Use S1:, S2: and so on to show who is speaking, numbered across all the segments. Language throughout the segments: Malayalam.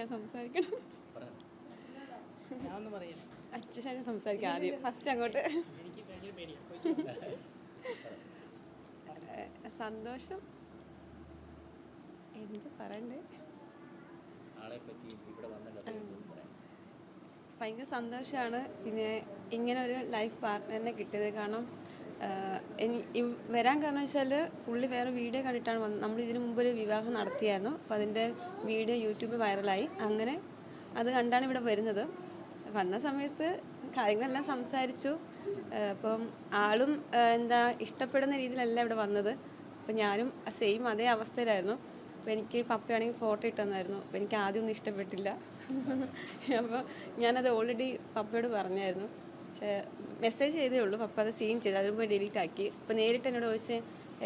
S1: ഞാൻ സംസാരിക്കണം. അച്ഛൻ സംസാരിക്കാം ആദ്യം. ഫസ്റ്റ് അങ്ങോട്ട്. സന്തോഷം. എന്ത് പറയണ്ടേ? ഭയങ്കര സന്തോഷമാണ് പിന്നെ ഇങ്ങനെ ഒരു ലൈഫ് പാർട്ട്ണറിനെ കിട്ടിയത് കാരണം വരാൻ കാരണം വെച്ചാൽ പുള്ളി വേറെ വീഡിയോ കണ്ടിട്ടാണ് വന്നത് നമ്മൾ ഇതിനു മുമ്പ് ഒരു വിവാഹം നടത്തിയായിരുന്നു. അപ്പോൾ അതിന്റെ വീഡിയോ യൂട്യൂബിൽ വൈറലായി. അങ്ങനെ അത് കണ്ടാണ് ഇവിടെ വരുന്നത്. വന്ന സമയത്ത് കാര്യങ്ങളെല്ലാം സംസാരിച്ചു. അപ്പം ആളും എന്താ ഇഷ്ടപ്പെടുന്ന രീതിയിലല്ല ഇവിടെ വന്നത്. അപ്പം ഞാനും സെയിം അതേ അവസ്ഥയിലായിരുന്നു. അപ്പോൾ എനിക്ക് പപ്പയാണെങ്കിൽ ഫോട്ടോ ഇട്ടെന്നായിരുന്നു. അപ്പോൾ എനിക്ക് ആദ്യമൊന്നും ഇഷ്ടപ്പെട്ടില്ല. അപ്പോൾ ഞാനത് ഓൾറെഡി പപ്പയോട് പറഞ്ഞായിരുന്നു. പക്ഷേ മെസ്സേജ് ചെയ്തേ ഉള്ളൂ. പപ്പ അത് സീൻ ചെയ്ത്. അതിന് പോയി ഡിലീറ്റ് ആക്കി. അപ്പോൾ നേരിട്ട് എന്നോട് ചോദിച്ച്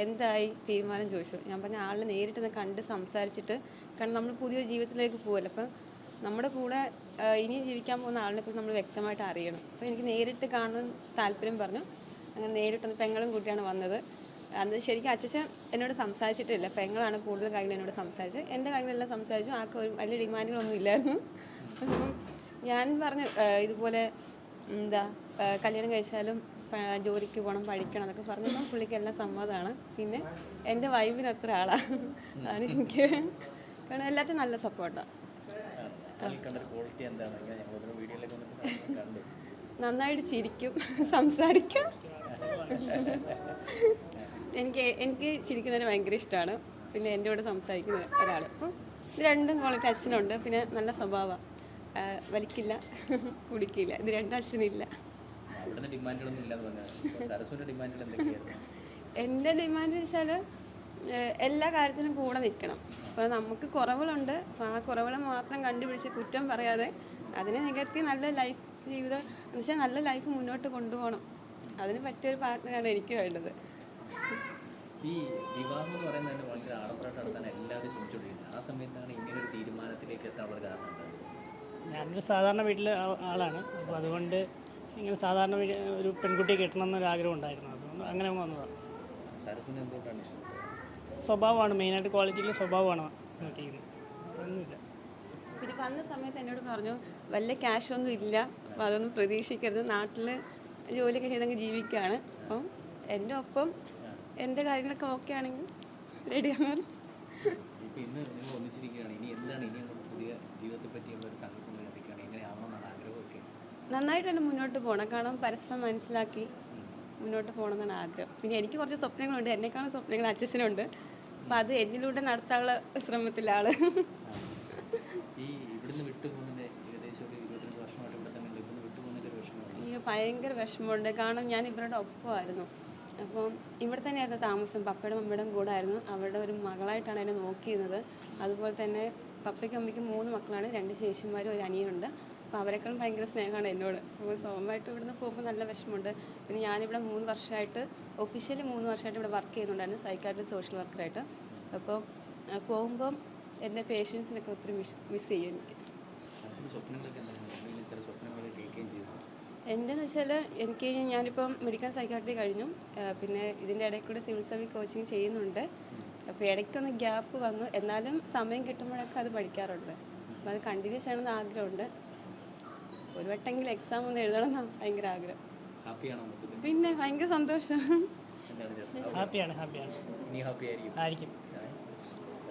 S1: എന്തായി? തീരുമാനം ചോദിച്ചു. ഞാൻ പറഞ്ഞ ആളിനെ നേരിട്ടൊന്ന് കണ്ട് സംസാരിച്ചിട്ട് കാരണം നമ്മൾ പുതിയ ജീവിതത്തിലേക്ക് പോകുമല്ലോ അപ്പം നമ്മുടെ കൂടെ ഇനി ജീവിക്കാൻ പോകുന്ന ആളിനെ കുറിച്ച് നമ്മൾ വ്യക്തമായിട്ട് അറിയണം. അപ്പോൾ എനിക്ക് നേരിട്ട് കാണാൻ താല്പര്യം പറഞ്ഞു. അങ്ങനെ നേരിട്ടൊന്ന് പെങ്ങളും കൂട്ടിയാണ് വന്നത്. അന്ന് ശരിക്കും അച്ഛൻ എന്നോട് സംസാരിച്ചിട്ടില്ല. പെങ്ങളാണ് കൂടുതൽ കാര്യങ്ങൾ എന്നോട് സംസാരിച്ചത്. എന്റെ കാര്യങ്ങളെല്ലാം സംസാരിച്ചു. ആൾക്ക് ഒരു വലിയ ഡിമാൻഡുകളൊന്നും ഇല്ലായിരുന്നു. ഞാൻ പറഞ്ഞു ഇതുപോലെ എന്താ കല്യാണം കഴിച്ചാലും ജോലിക്ക് പോകണം പഠിക്കണം എന്നൊക്കെ പറഞ്ഞപ്പോൾ പുള്ളിക്ക് എല്ലാം സമ്മതമാണ് പിന്നെ എന്റെ വൈഫിന് അത്ര ആളാണ് അതാണ് എനിക്ക്. കാരണം എല്ലാത്തിനും നല്ല സപ്പോർട്ടാണ് നന്നായിട്ട് ചിരിക്കും സംസാരിക്കും. എനിക്ക് എനിക്ക് ചിരിക്കുന്നതിന് ഭയങ്കര ഇഷ്ടമാണ്. പിന്നെ എന്റെ കൂടെ സംസാരിക്കുന്ന ഒരാൾ അപ്പം ഇത് രണ്ടും ക്വാളിറ്റി അച്ഛനുണ്ട് പിന്നെ നല്ല സ്വഭാവം. വലിക്കില്ല. കുടിക്കില്ല ഇത് രണ്ടും അച്ഛനില്ല.
S2: അവിടുന്ന് ഡിമാൻഡുകളൊന്നും ഇല്ലാന്ന് പറഞ്ഞാൽ സരസ്വന്റെ ഡിമാൻഡുകൾ എന്തൊക്കെയായിരുന്നു?
S1: എന്റെ ഡിമാൻഡ് വെച്ചാൽ എല്ലാ കാര്യത്തിനും കൂടെ നിൽക്കണം അപ്പോൾ നമുക്ക് കുറവുകളുണ്ട്. അപ്പോൾ ആ കുറവുകളെ മാത്രം കണ്ടുപിടിച്ച് കുറ്റം പറയാതെ അതിനെ നികത്തി നല്ല ലൈഫ് ജീവിതം എന്ന് വെച്ചാൽ നല്ല ലൈഫ് മുന്നോട്ട് കൊണ്ടുപോകണം. അതിന് പറ്റിയൊരു പാർട്ട്ണറാണ് എനിക്ക് വേണ്ടത്.
S2: ഈ വിവാഹം എന്ന് പറയുന്നത് വളരെ ആഡംബരമായിട്ട് നടത്താൻ എല്ലാവരും ശ്രമിച്ചുകൊണ്ടിരിക്കുന്നത് ആ സമയത്താണ് ഇങ്ങനെ ഒരു തീരുമാനത്തിലേക്ക് എത്താനുള്ള കാരണം എന്താണ്
S3: ഞാനൊരു സാധാരണ വീട്ടിലെ ആളാണ്. അപ്പോൾ അതുകൊണ്ട് ഇങ്ങനെ സാധാരണ ഒരു പെൺകുട്ടിയെ കിട്ടണം എന്നൊരു ആഗ്രഹം ഉണ്ടായിരുന്നു. അതുകൊണ്ട് അങ്ങനെ വന്നതാണ്
S2: എന്തുകൊണ്ടാണ് ഇഷ്ടം
S3: സ്വഭാവമാണ്. മെയിനായിട്ട് ക്വാളിറ്റിയിലെ സ്വഭാവമാണ് നോക്കിയിരിക്കുന്നത്. ഒന്നുമില്ല
S1: പിന്നെ വന്ന സമയത്ത് എന്നോട് പറഞ്ഞു വല്ല ക്യാഷ് ഒന്നും ഇല്ല. അപ്പോൾ അതൊന്നും പ്രതീക്ഷിക്കരുത്. നാട്ടിൽ ജോലിയൊക്കെ ചെയ്തങ്ങ് ജീവിക്കുകയാണ് അപ്പം എന്റെ ഒപ്പം എന്റെ കാര്യങ്ങളൊക്കെ ഓക്കെ ആണെങ്കിൽ റെഡിയാണ്
S2: ഇനി എന്താണ് ഇനി അങ്ങോട്ട് പുതിയ ജീവിതത്തെ പറ്റിയുള്ള ഒരു
S1: നന്നായിട്ട് തന്നെ മുന്നോട്ട് പോകണം കാരണം പരസ്പരം മനസ്സിലാക്കി മുന്നോട്ട് പോകണം എന്നാണ് ആഗ്രഹം. പിന്നെ എനിക്ക് കുറച്ച് സ്വപ്നങ്ങളുണ്ട്. എന്നെക്കാളും സ്വപ്നങ്ങൾ അച്ഛനുണ്ട് അപ്പം അത് എന്നിലൂടെ നടത്താനുള്ള ശ്രമത്തിലാണ് എനിക്ക് ഭയങ്കര വിഷമമുണ്ട്. കാരണം ഞാൻ ഇവരുടെ ഒപ്പമായിരുന്നു. അപ്പം ഇവിടെ തന്നെയായിരുന്നു താമസം. പപ്പയുടെ മമ്മയുടെയും കൂടെ ആയിരുന്നു. അവരുടെ ഒരു മകളായിട്ടാണ് എന്നെ നോക്കിയിരുന്നത്. അതുപോലെ തന്നെ പപ്പയ്ക്കും അമ്മയ്ക്കും മൂന്ന് മക്കളാണ്. രണ്ട് ചേച്ചിമാരും ഒരു അനിയനുണ്ട്. അപ്പോൾ അവരെക്കാളും ഭയങ്കര സ്നേഹമാണ് എന്നോട്. അപ്പോൾ സ്വന്തമായിട്ട് ഇവിടുന്ന് പോകുമ്പോൾ നല്ല വിഷമമുണ്ട്. പിന്നെ ഞാനിവിടെ മൂന്ന് വർഷമായിട്ട് ഒഫീഷ്യലി മൂന്ന് വർഷമായിട്ട് ഇവിടെ വർക്ക് ചെയ്യുന്നുണ്ടായിരുന്നു സൈക്കാട്രി സോഷ്യൽ വർക്കറായിട്ട് അപ്പോൾ പോകുമ്പം എന്റെ പേഷ്യൻസിനൊക്കെ ഒത്തിരി മിസ് മിസ് ചെയ്യും എനിക്ക്.
S2: എന്റെ
S1: എന്ന് വെച്ചാൽ എനിക്ക് ഞാനിപ്പം മെഡിക്കൽ സൈക്കാട്രി കഴിഞ്ഞു. പിന്നെ ഇതിന്റെ ഇടയിൽ കൂടെ സിവിൽ സർവീസ് കോച്ചിങ് ചെയ്യുന്നുണ്ട്. അപ്പോൾ ഇടയ്ക്കൊന്ന് ഗ്യാപ്പ് വന്നു. എന്നാലും സമയം കിട്ടുമ്പോഴൊക്കെ അത് പഠിക്കാറുണ്ട്. അപ്പോൾ അത് കണ്ടിന്യൂ ചെയ്യണമെന്ന് ആഗ്രഹമുണ്ട്. ഒരു വട്ടെങ്കിലും എക്സാം ഒന്ന് എഴുതണം എന്നാണ് ഭയങ്കര ആഗ്രഹം. പിന്നെ ഭയങ്കര സന്തോഷം.
S3: ഹാപ്പിയാണ് ഹാപ്പിയാണ്.
S2: ആയിരിക്കും.